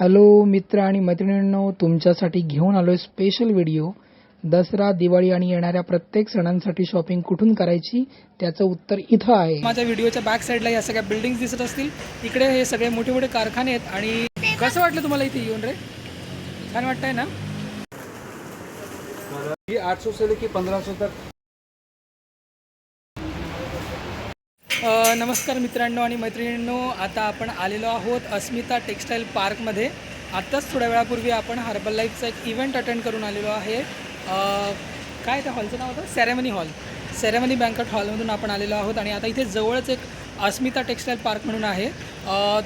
Hello मित्र आणि मैत्रिणींनो तुमच्यासाठी घेऊन आलोय स्पेशल व्हिडिओ दसरा दिवाळी आणि येणाऱ्या प्रत्येक सणांसाठी शॉपिंग कुठून करायची त्याचं उत्तर इथं आहे. माझ्या व्हिडिओच्या बॅक साईडला या सगळ्या बिल्डिंग्स दिसत असतील. इकडे हे सगळे मोठे मोठे कारखाने आहेत आणि कसं वाटलं तुम्हाला इथे येऊन रे? छान वाटतंय ना? ये 800 से लेके 1500 तक नमस्कार मित्रांनो आणि मैत्रिणींनो आता आपण आलेलो आहोत अस्मिता टेक्स्टाईल पार्कमध्ये. आत्ताच थोड्या वेळापूर्वी आपण हर्बल लाईफचा एक इव्हेंट अटेंड करून आलेलो आहे. काय त्या हॉलचं नाव होतं? Ceremony hall. सेरेमनी बँकट हॉलमधून आपण आलेलो आहोत आणि आता इथे जवळच एक अस्मिता टेक्स्टाईल पार्क म्हणून आहे.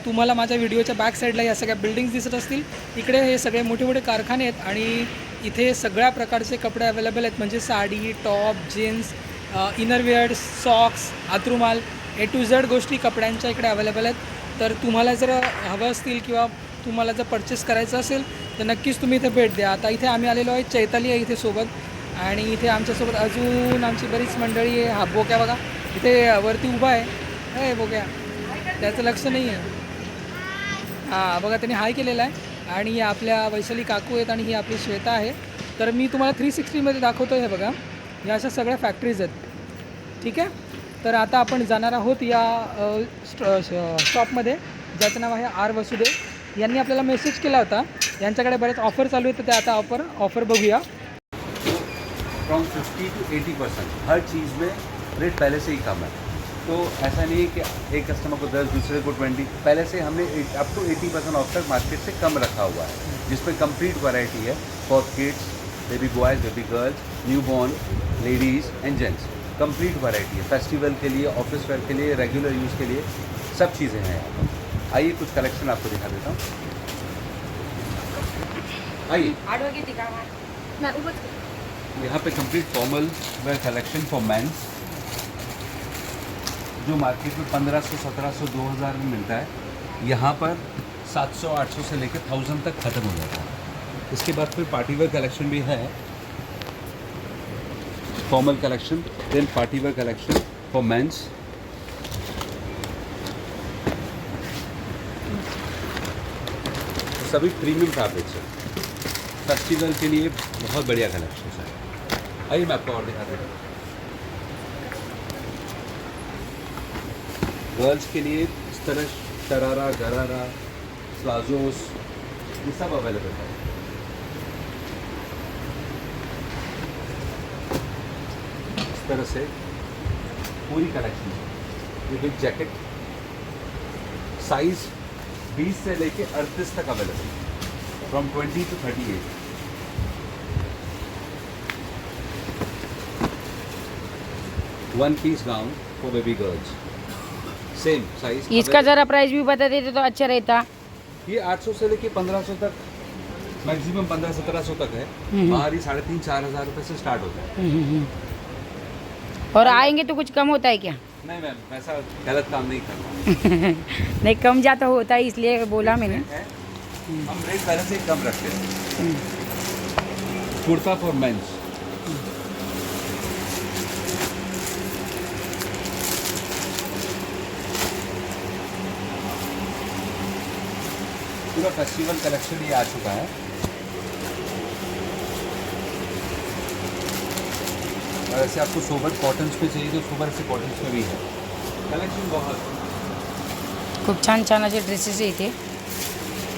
तुम्हाला माझ्या व्हिडिओच्या बॅक साईडला या सगळ्या बिल्डिंग्स दिसत असतील. इकडे हे सगळे मोठे मोठे कारखाने आहेत आणि इथे सगळ्या प्रकारचे कपडे अवेलेबल आहेत. म्हणजे sari top jeans innerwear socks आतरुमाल A to Z गोष्टी कपड्यांच्या इकडे अवेलेबल आहेत. तर तुम्हाला जर हवं असतील किंवा तुम्हाला जर परचेस करायचं असेल तर नक्कीच तुम्ही इथे भेट द्या. आता इथे आम्ही आलेलो आहे चैताली आहे इथे सोबत. आणि इथे आमच्यासोबत अजून आमची बरीच मंडळी आहे. हा बोक्या बघा. इथे वरती उभा आहे. हे बोक्या. त्याचं लक्ष नाही आहे. हां बघा त्यांनी हाय केलेला आहे. आणि ही आपल्या वैशाली काकू आहेत आणि ही आपली श्वेता आहे. तर मी तुम्हाला थ्री सिक्स्टीमध्ये दाखवतो हे बघा. या अशा सगळ्या फॅक्टरीज आहेत. ठीक आहे? तर आता आपण जाणार आहोत या शॉपमध्ये. ज्याचं नाव आहे आर वसुदेव यांनी आपल्याला मेसेज केला होता. यांच्याकडे बरेच ऑफर चालू आहेत तर ते आता ऑफर ऑफर बघूया. फ्रॉम 50 टू एटी परसेंट हर चीज़ में रेट पहले से ही कम है. तो ऐसा नहीं है कि एक कस्टमर को दस दूसरे को 20 पहले से हमने up to eighty percent off तक मार्केट से कम रखा हुआ है जिसमें कंप्लीट वैरायटी है. For kids baby boys baby girls newborn ladies and gents complete variety है। फेस्टिवल के लिए ऑफ़िस वेयर के लिए रेगुलर यूज़ के लिए सब चीज़ें हैं यहाँ पर। आइए कुछ कलेक्शन आपको दिखा देता हूँ। आइए. यहाँ पे complete formal wear collection for men's जो मार्केट में 1500, 1700, 2000 में मिलता है यहाँ पर 700, 800 से लेकर 1000 तक ख़त्म हो जाता है। इसके बाद फिर पार्टी वेयर कलेक्शन भी है। Formal collection then party wear collection for men's सभी प्रीमियम फैब्रिक्स हैं। फेस्टिवल के लिए बहुत बढ़िया कलेक्शन है। आइए मैं आपको और दिखा देता हूँ। गर्ल्स के लिए इस तरह शरारा, गरारा, प्लाजोस, ये सब अवेलेबल है। इस तरह से पूरी कलेक्शन है। ये बिग जैकेट साइज़ 20 से लेके 38 तक अवेलेबल है। From 20 to 38 one piece gown for baby girls same size इसका जरा प्राइस भी बता देते तो अच्छा रहता। ये 800 से लेके 1500 तक मैक्सिमम 15 1700 तक है। हम्म। बाहर ही साढ़े तीन चार हज़ार रुपये से स्टार्ट होता है। और आएँगे तो कुछ कम होता है क्या? नहीं मैम ऐसा गलत काम नहीं करना। नहीं कम ज़्यादा होता है इसलिए बोला मैंने। हम रेट पहले से कम रखते हैं। कुर्ता फॉर मेंस पूरा फेस्टिवल कलेक्शन ये आ चुका है। और ऐसे आपको सोबर कॉटन्स पे चाहिए तो सोबर से कॉटन्स में भी है। कलेक्शन बहुत खूप छान छान असे ड्रेसेस आहे इथे.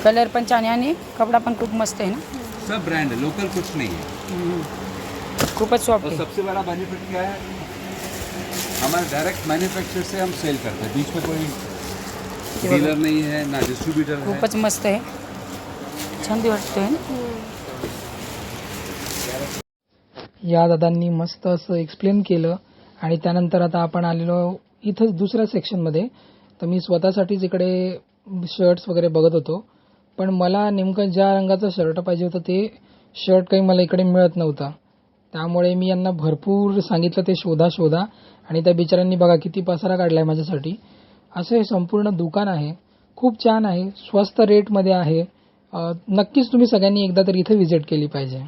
कलर पण छान आहे आणि कपडा पण खूप मस्त आहे ना? सब ब्रांड है लोकल कुछ नहीं है। खूपच सॉफ्ट और आहे. सबसे बड़ा बेनिफिट क्या है? हमारे डायरेक्ट मैन्युफैक्चर से हम सेल करते हैं। बीच में कोई डीलर नहीं है ना डिस्ट्रीब्यूटर है। खूपच मस्त आहे. छान वाटतंय या दादांनी मस्त असं एक्सप्लेन केलं. आणि त्यानंतर आता आपण आलेलो इथंच दुसऱ्या सेक्शनमध्ये तर मी स्वतःसाठीच इकडे शर्ट्स वगैरे बघत होतो. पण मला नेमकं ज्या रंगाचं शर्ट पाहिजे होतं ते शर्ट काही मला इकडे मिळत नव्हतं. त्यामुळे मी यांना भरपूर सांगितलं ते शोधा शोधा. आणि त्या बिचाऱ्यांनी बघा किती पसारा काढला आहे माझ्यासाठी. असं हे संपूर्ण दुकान आहे. खूप छान आहे. स्वस्त रेटमध्ये आहे. नक्कीच तुम्ही सगळ्यांनी एकदा तरी इथे व्हिजिट केली पाहिजे.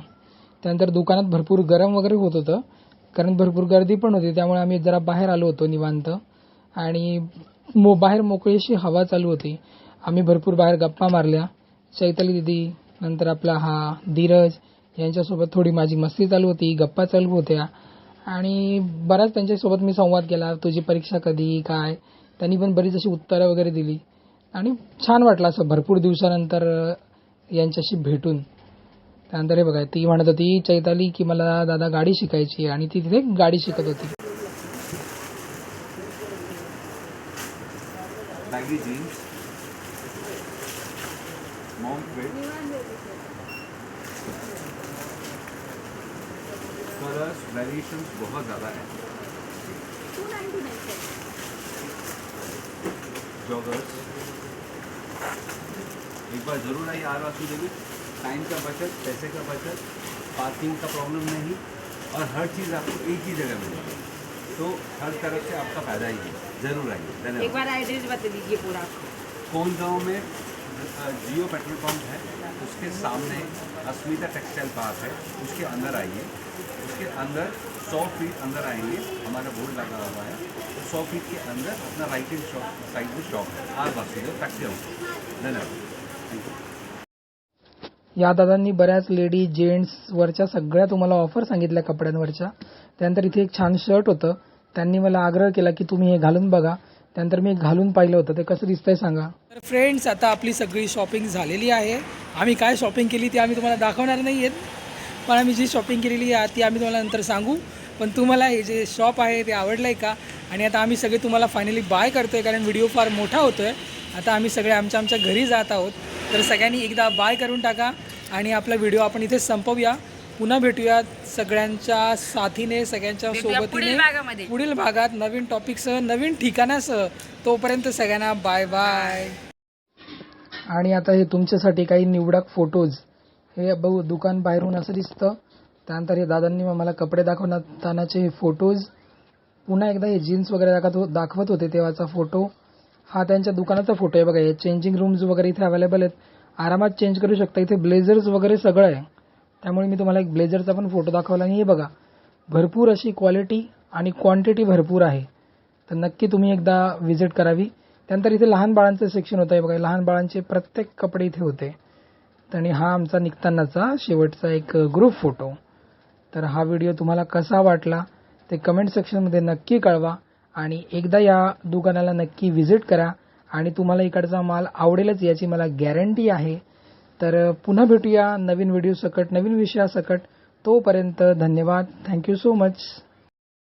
त्यानंतर दुकानात भरपूर गरम वगैरे होत होतं कारण भरपूर गर्दी पण होती त्यामुळे आम्ही जरा बाहेर आलो होतो निवांत. आणि मो बाहेर मोकळीशी हवा चालू होती. आम्ही भरपूर बाहेर गप्पा मारल्या. चैताली दिदी नंतर आपला हा धीरज यांच्यासोबत थोडी माझी मस्ती चालू होती गप्पा चालू होत्या. आणि बराच त्यांच्यासोबत मी संवाद केला तुझी परीक्षा कधी काय? त्यांनी पण बरीच अशी उत्तरं वगैरे दिली. आणि छान वाटलं असं भरपूर दिवसानंतर यांच्याशी भेटून. त्यानंतर हे बघा ती म्हणत होती चैताली की मला दादा गाडी शिकायची आणि ती तिथे गाडी शिकत होती. बहुत ज़्यादा है. जॉगर्स एक बार ज़रूर आइए आर वासुदेवी. टाइम का बचत पैसे का बचत पार्किंग का प्रॉब्लम नहीं और हर चीज़ आपको एक ही जगह मिलेगी। तो हर तरफ़ से आपका फ़ायदा ही है। ज़रूर आइए। धन्यवाद। एक बार एड्रेस बता दीजिए पूरा। कौन गाँव में जियो पेट्रोल पंप है। उसके सामने अस्मिता टेक्सटाइल पार्क है। उसके अंदर आइए। उसके अंदर 100 फीट अंदर आएँगे हमारा बोर्ड लगा हुआ है। तो 100 फीट के अंदर अपना राइट हैंड शॉप साइड में शॉप है। आर बासीदेव टैक्सी हाउस धन्यवाद। थैंक यू या दादांनी बऱ्याच लेडी जेंट्स वरच्या सगळ्या तुम्हाला ऑफर सांगितल्या कपड्यांवरच्या. त्यानंतर इथे एक छान शर्ट होतं. त्यांनी मला आग्रह केला की तुम्ही हे घालून बघा. त्यानंतर मी घालून पाहिलं होतं. ते कसं दिसतंय सांगा. तर फ्रेंड्स आता आपली सगळी शॉपिंग झालेली आहे. आम्ही काय शॉपिंग केली ती आम्ही तुम्हाला दाखवणार नाही आहेत पण आम्ही जी शॉपिंग केलेली आहे ती आम्ही तुम्हाला नंतर सांगू. पण तुम्हाला हे जे शॉप आहे ते आवडलं आहे का? आणि आता आम्ही सगळे तुम्हाला फायनली बाय करतो आहे कारण व्हिडिओ फार मोठा होतो आहे आता आम्ही सगळे आमच्या आमच्या घरी जात आहोत. तर सगळ्यांनी एकदा बाय करून टाका. आणि आपला व्हिडिओ आपण इथे संपवूया. पुन्हा भेटूया सगळ्यांच्या साथीने सगळ्यांच्या भेटूया पुढील सोबतीने भागामध्ये. पुढील भागात नवीन टॉपिकसह नवीन ठिकाणासह. तोपर्यंत सगळ्यांना बाय बाय. आणि आता हे तुमच्यासाठी काही निवडक फोटोज. हे बघू दुकान बाहेरून असं दिसतं. त्यानंतर हे दादांनी मला कपडे दाखवतानाचे हे फोटोज. पुन्हा एकदा हे जीन्स वगैरे दाखवत हो- दाखवत होते तेव्हाचा फोटो. हा त्यांच्या दुकानाचा फोटो आहे बघा हे चेंजिंग रूम्स वगैरे इथे अवेलेबल आहेत. आरामात चेंज करू शकता. इथे ब्लेझर्स वगैरे सगळं आहे. त्यामुळे मी तुम्हाला एक ब्लेझरचा पण फोटो दाखवला आणि हे बघा भरपूर अशी क्वालिटी आणि क्वांटिटी भरपूर आहे. तर नक्की तुम्ही एकदा व्हिजिट करावी. त्यानंतर इथे लहान बाळांचं सेक्शन होतं. आहे बघा लहान बाळांचे प्रत्येक कपडे इथे होते. आणि हा आमचा निघतानाचा शेवटचा एक ग्रुप फोटो तर हा व्हिडिओ तुम्हाला कसा वाटला ते कमेंट सेक्शनमध्ये नक्की कळवा. आणि एकदा या दुकानाला नक्की व्हिजिट करा. आणि तुम्हाला इकडचा माल आवडेलच याची मला गॅरंटी आहे. तर पुन्हा भेटूया नवीन व्हिडिओ सकट नवीन विषयासकट. तोपर्यंत धन्यवाद. Thank you so much